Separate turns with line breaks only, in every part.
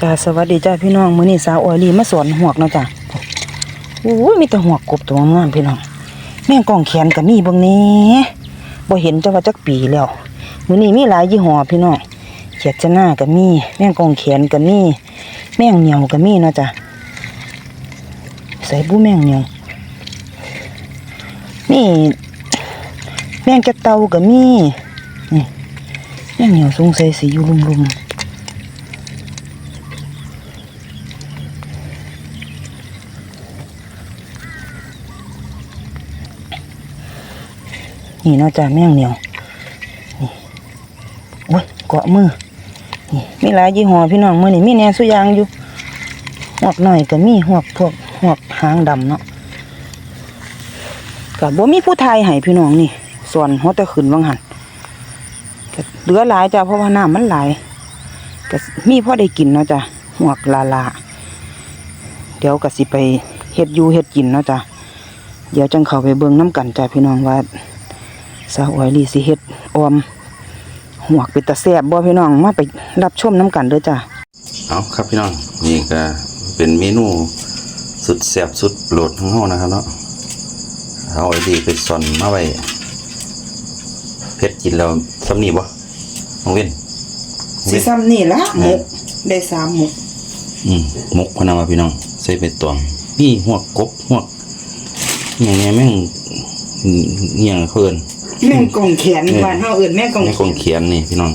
จ้าสวัสดีจ้าพี่น้องมื้อนี้สาวออยลีมาสอนหวกเนาะจ้ะโอ้ยมีแต่หวกกบตัวงามพี่น้อง แม่งกองแขนก็มีบิ่งนี้บ่เห็นจังว่าจักปีแล้วมื้อนี้มีหลายยี่ห้อพี่น้องเขียดจะหน้าก็มี แม่งกองแขนก็มี แม่งเหนียวก็มีเนาะจ้ะใส่บูแม่งเหนียวนี่แม่งกระเตาก็มีนี่แม่งเหนียวสงสัยสิอยู่ลุมๆ นี่เนาะจ้าแม่งเหนียวนี่โอ้ยเกาะมือนี่มีหลายยี่ห้อพี่น้องมือนี่มีแหนสุยางอยู่หวกหน่อยก็มีหวกพวกหวกหางดำเนาะกับบ่มีผู้ไทยให้พี่น้องนี่ส่วนหัวต่ขึ้นวังหันก็เหลือหลายจ้าเพราะว่าน้ำมันหลายก็มีพ่อได้กินเนาะจ้าหวกลาลาเดี๋ยวก็สิไปเฮ็ดยูเฮ็ดกินเนาะจ้าเดี๋ยวจังเขาไปเบิ่งน้ำกันจ้าพี่น้องว่า สาวอ้อยลีสิเฮ็ดออมหวกเป็นตะแซ่บบ่พี่น้องมาไปรับชมน้ำกันเด้อจ้ะ
เอาครับพี่น้องนี่ก็เป็นเมนูสุดแซ่บสุดโปรดของเฮานะครับเนาะเอาไอ้ดีไปซ่อนมาไว้เผ็ดกินแล้วสำนีบ่น้องเว้น
สิซ้ำนี่ละหมกได้สามหมก
อืมมกพะนามาพี่น้องใส่ใบตองนี่หัวกกบหัวกอย่างเงี้ยแม่งเงี้ยงเพิ่น
แม่งกองแขนบ้านเฮาเอิ้นแม่งกอง
แม่ง
แข
กอง
น
เขียนนี่พี่น้อง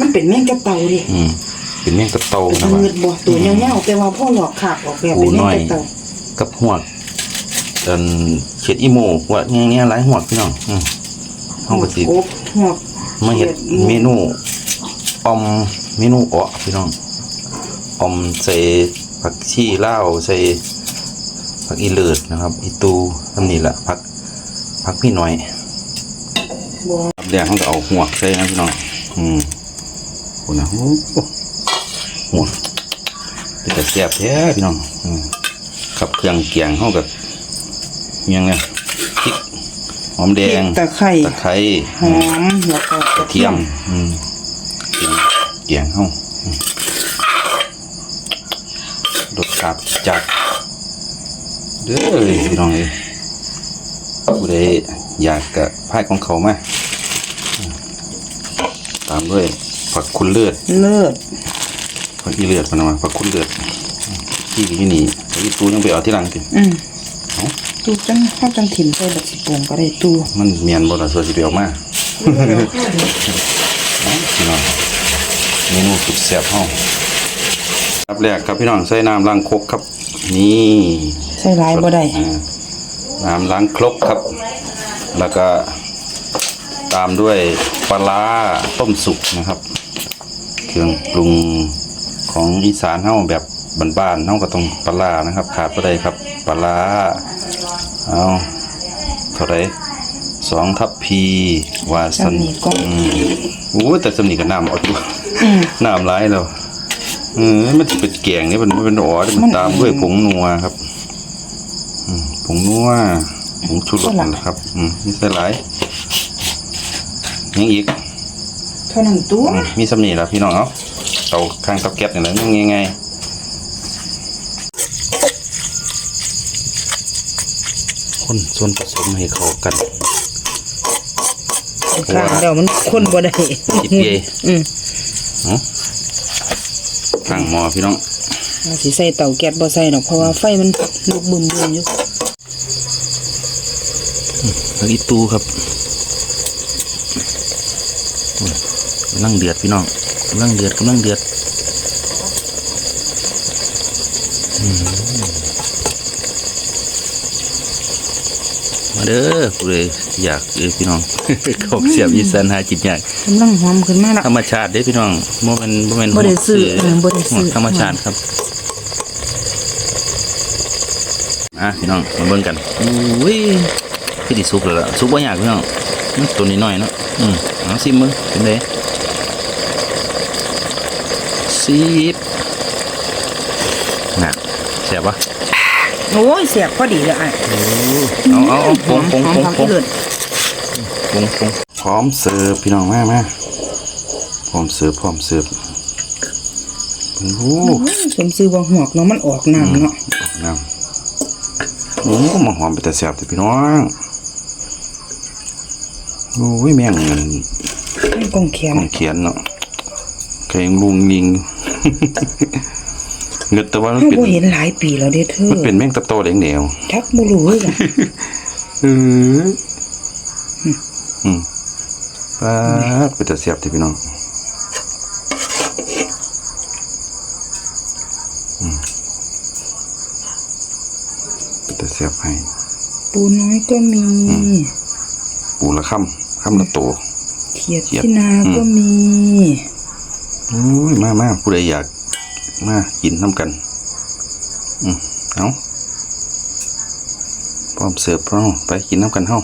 มันเป็นแม่งกระเต่าดิ
อืมเป็นแม่งกระโต
เป็น
นะว่า
มืดบ่ตัวยาวๆแต่ว่าพ่อหลอกขากออกแบบเป็นแม่งกระเต่า
กับหัวกอันเขียดอีโมหัวกเงี้ยๆหลายหัวกพี่น้องอืมห้องกะสิ
กบหวก
มาเห็ดเมนูออมเมนูเอะพี่น้องออมใส่ผักชีลาวใส่ผักอีเลิศนะครับ อีตูทำนี่แหละผักผักพี่น้อย
บ่
ครับแดงเขาก็เอาหัวกใส่นะพี่น้องอืมโอ้นะโอ้โหหัวกเป็นแต่แซ่บแท้พี่น้องอืมกับเครื่องเกียงเขากับเมียงเนี่ยพริกหอมแดง
ตะไคร้
ตะไคร้
หอมแล้วก็
กระเทียมอืมกินเกียงเฮาอืมรสชาติจัดเด้อพี่น้องเอ้ย ผู้ใดอยากกะพายของเขามาอืมตามด้วยผักคุณเลือด
เลิศ
ผักอีเลือดมันมาผักคุณเลือดอืมที่อยู่นี่ไอ้ตู้ยังไปเอาที่หลังสิ
อืม
เอ้า
ตู้จังเฮาจังถิ่มใส่บักสิโป่งก็ได้ตู้
มันเมียนบ่ล่ะส่วนสิไปเอามาพี่น้องเมนูสุดแซ่บห้องครับแรกครับพี่น้องใส่น้ำล้างครกครับ นี่
ใส่หลายบ่ได้
อ่า น้ำล้างครกครับ แล้วก็ตามด้วยปลาร้าต้มสุกนะครับ เครื่องปรุงของอีสานเฮาแบบบ้านๆเฮาก็ต้องปลาร้านะครับ ขาดบ่ได้ครับปลาร้าเอาเท่าไหรสองทัพพีวาสัน
สำนีก็
อืมโอ้ยแต่สำนีกับน้ำเอาตัว
อืม
น้ำร้ายแล้วเออมันจะเป็นแกงนี่มันมันเป็นอ๋อที่มัน
มัน
ตามด้วยผงนัวครับอืม ผงนัวผงชูรส
เท่าไหร่
นะครับ อืมมีใส่หลายยังอีก
เท่านั้นตัว
อืมมีสำนีแล้วพี่น้องเอาเตาข้างเตาแก๊สนี่แหละยังไงคนส่วนผสมให้เข้ากัน
ข้างแล้วมันคนบ่ได้
จิบเย่
อืม
เอาข้างหม้อพี่น้อง
ว่าสิใส่เตาแก๊สบ่ใส่ดอกเพราะว่าไฟมันลุกบึมๆอยู่
แล้วอีตูครับอุ้ยกำลังเดือดพี่น้องกำลังเดือดกำลังเดือดอืมมาเด้อผู้ใดอยากเด้อพี่น้องขอบเสียบอีสานหาจิตยาก
กำลังหอมขึ้นมาละ
ธรรมชาติเด้อพี่น้องโมเมนโมเมน
บ่ได้ซื้อเออบ่ได้ซื้อ
ธรรมชาติครับอะพี่น้องมาเบิ่งกันอุ้ย คือดิสุกแล้วล่ะสุกบ่ยากพี่น้องมันตัวนี้น้อยเนาะอืมเอาซิมมึงเป็นไดซีบน่ะแซ่บปะ
โอ้ยเสียบพอดีเลยอะ
เอาเอาเอาปรุงปรุง
หอ
ปรุง
ม
ปรุง
ๆเลิศ
ปรุงปรุงพร้อมเสิร์ฟพี่น้องมามาพร้อมเสิร์ฟพร้อมเสิร์ฟโอ้โห
สมซื้อว่าหวกเนาะมันออกน้ำเนาะ
งามโอ้มาหอมไปแต่แซ่บแต่พี่น้อง โอ้ยแม่งเงิน
มันกองแขน
ของเขียนเนาะแข็งลุงยิงเงินแต่ว่ามัน
เฮา
เป็น
บ่เห็นหลายปีแล้วเด้อเธอ
มันเป็นแม่งตะโตเหลงเหนียว
ทักบ่รู้เลยจ้ะ
เอออืมป้าดไปแต่แซ่บแต่พี่น้องอืมไปแต่แซ่บให้
ปูน้อยก็มี
ปูละค่ำ ค่ำละโต
เขียด
เขียด
ที่นาก็มี
โอ้ยมามาผู้ใดอยากมากินน้ำกัน อืมเอาพร้อมเสิร์ฟพร้อมไปกินน้ำกันเฮ้า